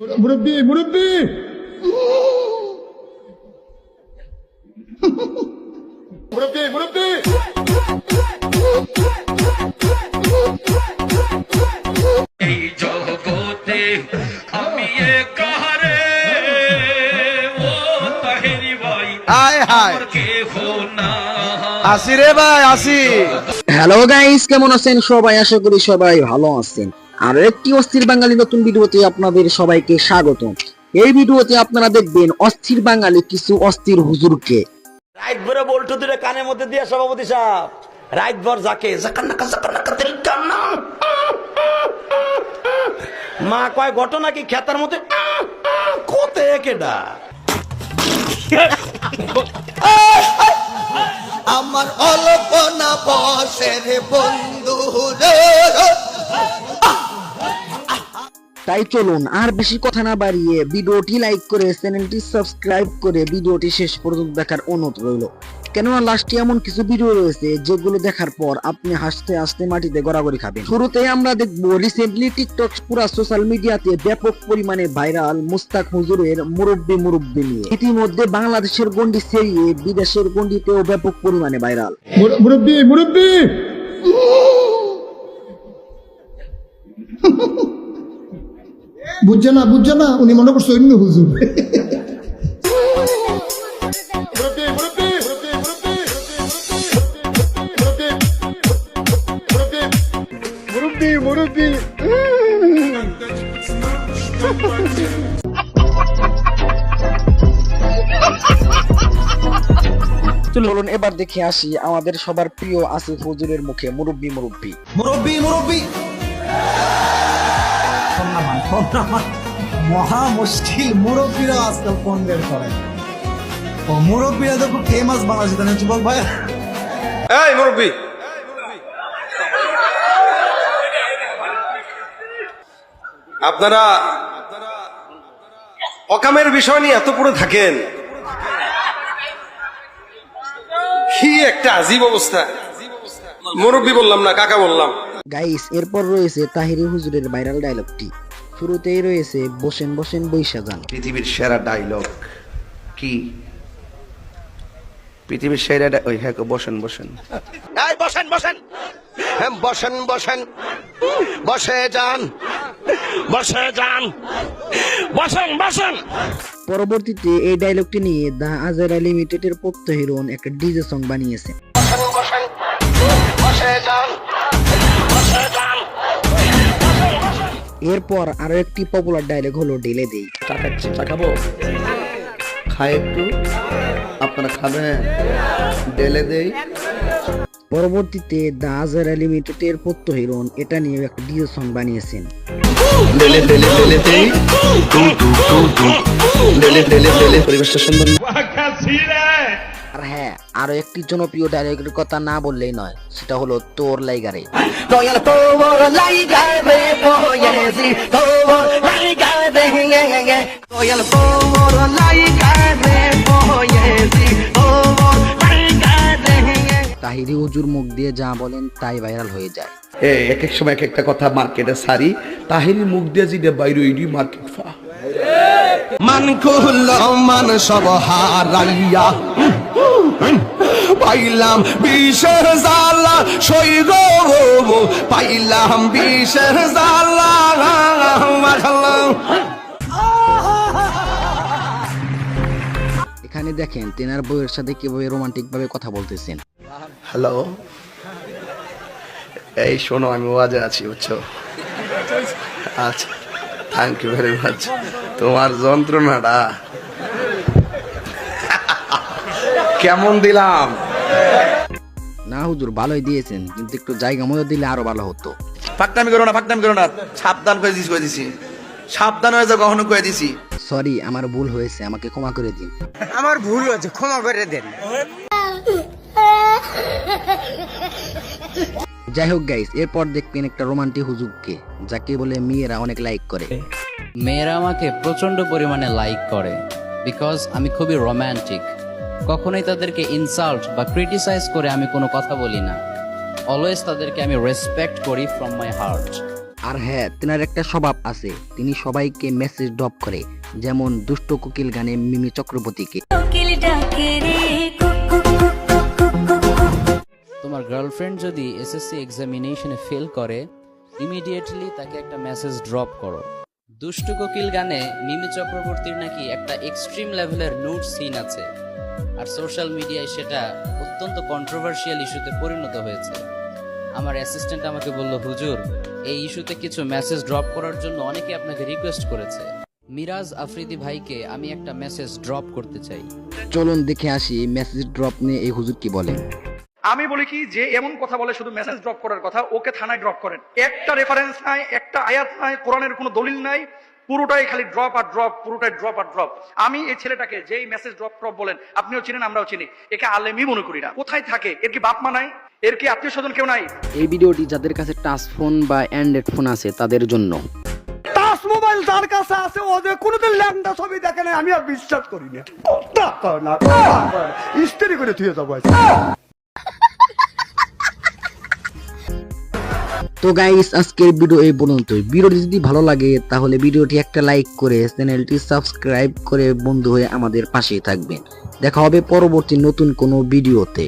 মুরব্বী মুরব্বী! মুরব্বী মুরব্বী! এই জগতে আমি কাহারে ও তাহেরি ভাই হায় কেহ না আসি রে ভাই আসি। হ্যালো গাইস কেমন আছেন? সবাই আশা করি সবাই ভালো আছেন। আর একটি অস্থির বাঙালি নতুন ভিডিওতে আপনাদের সবাইকে স্বাগত। এই ভিডিওতে আপনারা দেখবেন অস্থির বাঙালি কিছু অস্থির হুজুরকে। রাইট ভরে বল্টু দুটো কানের মধ্যে দিয়ে সভাপতি সাহেব। রাইট ভর যাকে মা কয় ঘটনা কি খেতার মধ্যে? কোতে কেডা? আমার অল্পনা বসের বন্ধু রে। তাই চলুন আর বেশি কথা না বাড়িয়ে ভিডিওটি লাইক করে চ্যানেলটি সাবস্ক্রাইব করে ভিডিওটি শেষ পর্যন্ত দেখার অনুরোধ রইল। কেননা লাস্টে এমন কিছু ভিডিও রয়েছে যেগুলো দেখার পর আপনি হাসতে হাসতে মাটিতে গড়াগড়ি খাবেন। শুরুতে আমরা দেখব রিসেন্টলি টিকটক পুরা সোশ্যাল মিডিয়াতে ব্যাপক পরিমাণে ভাইরাল মুস্তাক হুজুরের মুরব্বি মুরব্বি নিয়ে। ইতিমধ্যে বাংলাদেশের গন্ডি সেরিয়ে বিদেশের গন্ডিতেও ব্যাপক পরিমাণে ভাইরাল মুর- মুরব্বী মুরব্বী! বুঝছে না বুঝছে না উনি মনে করছে অন্য হুজুর। চলুন এবার দেখে আসি আমাদের সবার প্রিয় আসিফ হুজুরের মুখে মুরব্বি মুরব্বি। মুরব্বী মুরব্বী। মহা মুশকিল, মুরব্বীরা আজকাল ফোন বের করে। ও মুরব্বীরা তো খুব ফেমাস যুবক ভাই? মুরব্বী! আপনারা অকামের বিষয় নিয়ে এত পড়ে থাকেন। কি একটা আজীব অবস্থা। মুরব্বী বললাম না, কাকা বললাম। গাইস এরপর রয়েছে তাহিরি হুজুরের ভাইরাল ডায়লগটি শুরুতেই রয়েছে বসেন বসেন বৈশা যান পৃথিবীর সেরা ডায়লগ কি? পৃথিবীর সেরা ওই হ্যাঁ বসেন বসেন। এই বসেন বসেন। হ্যাঁ, বসেন বসেন। বসে যান। বসে যান। বসেন বসেন। পরবর্তীতে এই ডায়লগটি নিয়ে দা আজারা লিমিটেডের পত্য হিরোন একটা ডিজে সং বানিয়েছে। বসেন বসেন। বসে যান। এরপর আরও একটি পপুলার ডায়লগ হলো ঢেলে দেই। চা খাচ্ছি চা খাব? খাই একটু। আপনারা খাবেন ডেলে দেই। পরবর্তীতে দা আজারা লিমিটেডের পত্য হিরোন এটা নিয়ে একটা ডিজে সং বানিয়েছেন? আর হ্যাঁ আরও একটি জনপ্রিয় ডায়লগের কথা না বললেই নয়, সেটা হলো তোর লাইগারে তাহিরি হুজুর মুখ দিয়ে যা বলেন তাই ভাইরাল হয়ে যায়। এ এক এক সময় এক একটা কথা মার্কেটে সারি তাহিনী মুখ দিয়ে যেটা বাইরে ওইটি মার্কেট ফা। মান কুল মান সব হারাইয়া পাইলাম বিষের জালা সই গো পাইলাম বিষের জালা এখানে দেখেন তেনার বউয়ের সাথে কীভাবে রোমান্টিক ভাবে কথা বলতেছেন। হ্যালো এই শোনো আমি ওয়াজে আছি বুঝছ? আচ্ছা থ্যাংক ইউ ভেরি মাচ তোমার যন্ত্রণাটা। কেমন দিলাম? না হুজুর ভালোই দিয়েছেন কিন্তু একটু জায়গা মতো দিলে আরও ভালো হতো। ফাঁকনামি করো না করো না। সাবধান করে দিছি করে দিছি। সাবধান হয়ে যাও কখনো করে দিছি। সরি আমার ভুল হয়েছে আমাকে ক্ষমা করে দিন। আমার ভুল হয়েছে ক্ষমা করে দেন। যাই হোক গাইস এরপর দেখবেন একটা রোমান্টিক হুজুরকে যাকে বলে মেয়েরা অনেক লাইক করে। মেয়েরা আমাকে প্রচণ্ড পরিমাণে লাইক করে বিকজ আমি খুবই রোম্যান্টিক কখনোই তাদেরকে ইনসাল্ট বা ক্রিটিসাইজ করে আমি কোনো কথা বলি না। অলওয়েজ তাদেরকে আমি রেসপেক্ট করি ফ্রম মাই হার্ট আর হ্যাঁ তেনার একটা স্বভাব আছে তিনি সবাইকে মেসেজ ড্রপ করে যেমন দুষ্ট কোকিল গানে মিমি চক্রবর্তীকে। গার্লফ্রেন্ড যদি এসএসসি এক্সামিনেশনে ফেল করে ইমিডিয়েটলি তাকে একটা মেসেজ ড্রপ করো। দুষ্টু কোকিল গানে মিমি চক্রবর্তীর নাকি একটা এক্সট্রিম লেভেলের নোট সিন আছে। আর সোশ্যাল মিডিয়ায় সেটা অত্যন্ত কন্ট্রোভার্সিয়াল ইস্যুতে পরিণত হয়েছে। আমার অ্যাসিস্ট্যান্ট আমাকে বলল, হুজুর, এই ইস্যুতে কিছু মেসেজ ড্রপ করার জন্য অনেকে আপনাকে রিকোয়েস্ট করেছে। মিরাজ আফ্রিদি ভাইকে আমি একটা মেসেজ ড্রপ করতে চাই। চলুন দেখে আসি মেসেজ ড্রপ নিয়ে এই হুজুর কি বলেন আমি বলি কি যে এমন কথা বলে শুধু মেসেজ ড্রপ করার কথা ওকে থানায় ড্রপ করেন। একটা রেফারেন্স নাই একটা আয়াত নাই কোরআনের কোনো দলিল নাই পুরোটাই খালি ড্রপ আর ড্রপ পুরোটাই ড্রপ আর ড্রপ আমি এই ছেলেটাকে যেই মেসেজ ড্রপ ড্রপ বলেন আপনিও চিনেন আমরাও চিনি একে আলেমই মনে করি না। কোথায় থাকে? এর কি বাপ মা নাই? এর কি আত্মীয় স্বজন কেউ নাই? এই ভিডিওটি যাদের কাছে টাচ ফোন বা অ্যান্ড্রয়েড ফোন আছে তাদের জন্য। টাচ মোবাইল যার কাছে আছে ও যে কোনোদিন ল্যাংটা ছবি দেখে নাই আমি আর বিশ্বাস করি না। ইস্ত্রি করে থুয়ে যাব তো গাইস আজকের ভিডিও এই পর্যন্তই। ভিডিওটি যদি ভালো লাগে, তাহলে ভিডিওটি একটা লাইক করে চ্যানেলটি সাবস্ক্রাইব করে বন্ধু হয়ে আমাদের পাশেই থাকবেন। দেখা হবে পরবর্তী নতুন কোনো ভিডিওতে